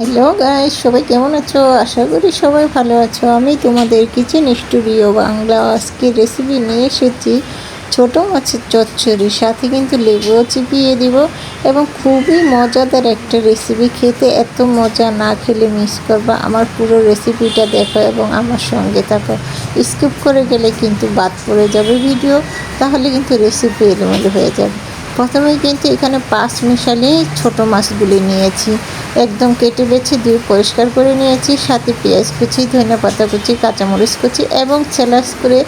Hello guys সবাই কেমন আছো? আশা করি সবাই ভালো আছো। আমি তোমাদের কিচেন স্টুডিও বাংলা আজকে রেসিপি নিয়ে এসেছি। ছোট মাছের চচ্চড়ি, সাথে কিন্তু লেবুও চিপিয়ে দিব এবং খুবই মজাদার একটা রেসিপি খেতে এত মজা না খেলে মিস করবা। আমার পুরো রেসিপিটা দেখো এবং আমার সঙ্গে থাকো। স্কিপ করে গেলে কিন্তু বাদ পড়ে যাবে ভিডিও তাহলে কিন্তু রেসিপি এলোমেলো হয়ে যাবে। প্রথমেই কিন্তু এখানে পাঁচ মিশালি ছোট মাছগুলি নিয়েছি। একদম কেটে বেছে দিয়ে পরিষ্কার করে নিয়েছি। সাথে পেঁয়াজ কুচি ধনে পাতা কুচি, কাঁচামরিচ কুচি এবং সেলাস করে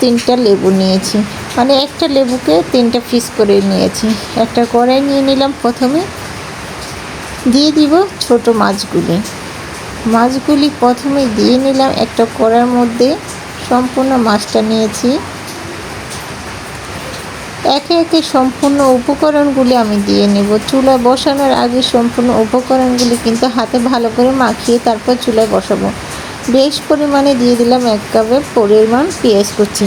তিনটা লেবু নিয়েছি। মানে একটা লেবুকে তিনটা পিস করে নিয়েছি। একটা কড়াই নিয়ে নিলাম প্রথমে। দিয়ে দিব ছোট মাছগুলি। মাছগুলি প্রথমে দিয়ে নিলাম একটা কড়ার মধ্যে। সম্পূর্ণ মাছটা নিয়েছি। একে একে সম্পূর্ণ উপকরণগুলি আমি দিয়ে নেব। চুলায় বসানোর আগে সম্পূর্ণ উপকরণগুলি কিন্তু হাতে ভালো করে মাখিয়ে তারপর চুলায় বসাবো। বেশ পরিমাণে দিয়ে দিলাম এক কাপের পরিমাণ পেঁয়াজ কুচি।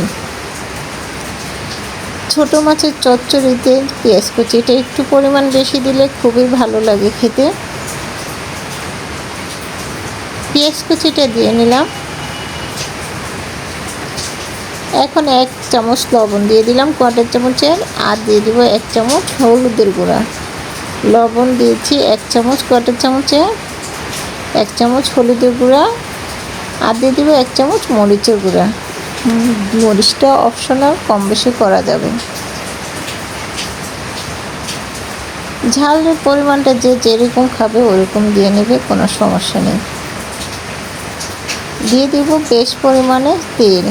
ছোটো মাছের চচ্চড়িতে পেঁয়াজ কুচি, এটা একটু পরিমাণ বেশি দিলে খুবই ভালো লাগে খেতে। পেঁয়াজ কুচিটা দিয়ে নিলাম। এখন এক চামচ লবণ দিয়ে দিলাম কোয়াটার চামচের, আর দিয়ে দিব এক চামচ হলুদের গুঁড়া। লবণ দিয়েছি এক চামচ কোয়াটার চামচে এক চামচ হলুদের গুঁড়া, আর দিয়ে দিব এক চামচ মরিচের গুঁড়া। মরিচটা অপশনাল কম বেশি করা যাবে। ঝালের পরিমাণটা যে যেরকম খাবে ওরকম দিয়ে নেবে, কোনো সমস্যা নেই। দিয়ে দিব বেশ পরিমাণে তেল।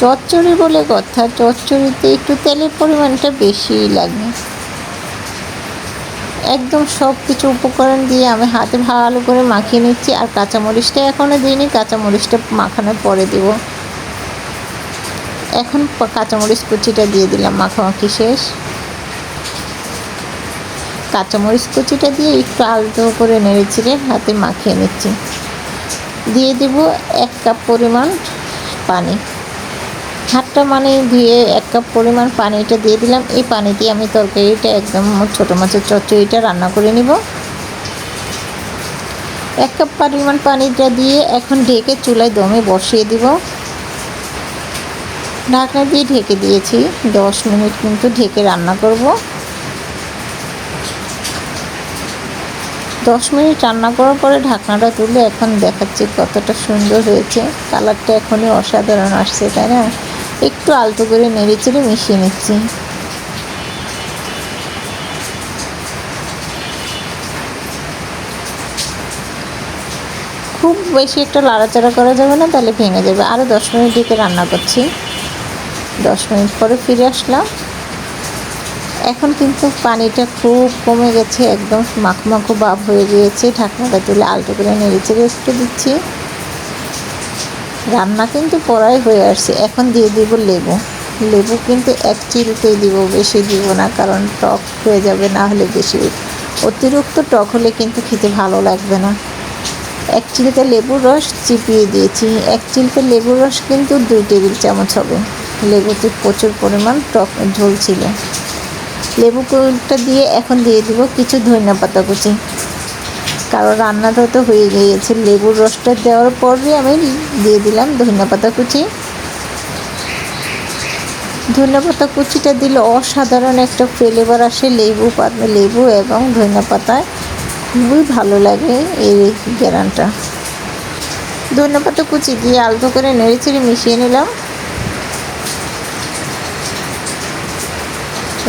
চচ্চড়ি বলে কথা। চচ্চড়িতে একটু তেলের পরিমাণটা বেশিই লাগে। একদম সব কিছু উপকরণ দিয়ে আমি হাতে ভালো করে মাখিয়ে নিচ্ছি আর কাঁচামরিচটা এখনও দিইনি, কাঁচামরিচটা মাখানোর পরে দেব। এখন কাঁচামরিচ কুচিটা দিয়ে দিলাম মাখামাখি শেষ। কাঁচামরিচ কুচিটা দিয়ে একটু আলতো করে নেড়ে চিড়ে হাতে মাখিয়ে নিচ্ছি। দিয়ে দেব এক কাপ পরিমাণ পানি। হাতটা মানে ধুয়ে এক কাপ পরিমাণ পানিটা দিয়ে দিলাম। এই পানি দিয়ে আমি তরকারিটা একদম ছোটো মাছের চচ্চড়িটা রান্না করে নিব। এক কাপ পরিমাণ পানিটা দিয়ে এখন ঢেকে চুলায় দমে বসিয়ে দিব। ঢাকনা দিয়ে ঢেকে দিয়েছি। দশ মিনিট কিন্তু ঢেকে রান্না করব। দশ মিনিট রান্না করার পরে ঢাকনাটা তুলে এখন দেখাচ্ছি কতটা সুন্দর হয়েছে। কালারটা এখনই অসাধারণ আসছে, তাই না? একটু আলতো করে নেড়ে চেড়ে মিশিয়ে নিচ্ছি। খুব বেশি একটা লাড়াচাড়া করা যাবে না, তাহলে ভেঙে যাবে। আরও দশ মিনিট দিকে রান্না করছি। দশ মিনিট পরে ফিরে আসলাম। এখন কিন্তু পানিটা খুব কমে গেছে, একদম মাখো মাখো ভাব হয়ে গিয়েছে। ঢাকনাটা তুলে আলতো করে নেড়ে চেড়ে একটু দিচ্ছি। রান্না কিন্তু পড়াই হয়ে আসছে। এখন দিয়ে দিব লেবু। লেবু কিন্তু এক চিলতেই দিব, বেশি দিব না, কারণ টক হয়ে যাবে, না হলে বেশি অতিরিক্ত টক হলে কিন্তু খেতে ভালো লাগবে না। এক চিলতে লেবুর রস চিপিয়ে দিয়েছি। এক চিলতে লেবুর রস কিন্তু দুই টেবিল চামচ হবে। লেবুতে প্রচুর পরিমাণ টক ঝোল ছিল। লেবু কুলটা দিয়ে এখন দিয়ে দিব কিছু ধনিয়া পাতা কুচি। কারণ রান্নাটা তো হয়ে গিয়েছে। লেবুর রসটা দেওয়ার পরই আমি দিয়ে দিলাম ধনিয়া পাতা কুচি। ধনিয়া পাতা কুচিটা দিলে অসাধারণ একটা ফ্লেভার আসে লেবু পাতা লেবু এবং ধনিয়া পাতায় খুবই ভালো লাগে এই গ্যারানটা ধনিয়া পাতা কুচি দিয়ে আলতো করে নেড়ে চেড়ে মিশিয়ে নিলাম।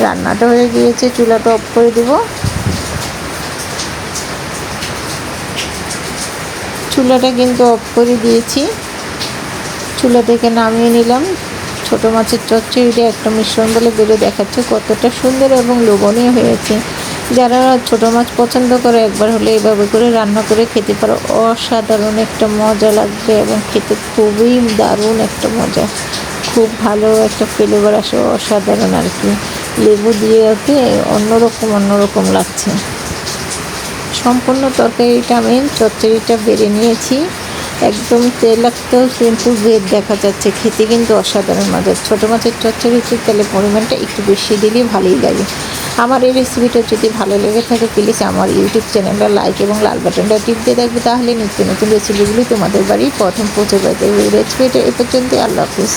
রান্নাটা হয়ে গিয়েছে, চুলাটা অফ করে দেবো। চুলাটা কিন্তু অফ করে দিয়েছি। চুলা থেকে নামিয়ে নিলাম। ছোটো মাছের চচ্চড়িটা একটা মিশ্রণ বলে বেড়ে দেখাচ্ছে কতটা সুন্দর এবং লোভনীয় হয়েছে। যারা ছোটো মাছ পছন্দ করে একবার হলে এভাবে করে রান্না করে খেতে পারো। অসাধারণ একটা মজা লাগবে এবং খেতে খুবই দারুণ একটা মজা। খুব ভালো একটা ফ্লেভার আসে, অসাধারণ আর কি। লেবু দিয়ে ওকে অন্যরকম অন্যরকম লাগছে। সম্পূর্ণ তরকারিটা আমি চচ্চড়িটা বেড়ে নিয়েছি। একদম তেলাক্ত কিন্তু ভেদ দেখা যাচ্ছে। খেতে কিন্তু অসাধারণ মজা। ছোটো মাছের চচ্চড়িতে তেলের পরিমাণটা একটু বেশি দিলে ভালোই লাগে। আমার এই রেসিপিটা যদি ভালো লেগে থাকে প্লিজ আমার ইউটিউব চ্যানেলটা লাইক এবং লাল বাটনটা টিপ দিয়ে দেখবে। তাহলে নিত্য নতুন রেসিপিগুলি তোমাদের বাড়ি প্রথম পৌঁছে এই রেসিপিটা এ পর্যন্ত আল্লাহ হাফিজ।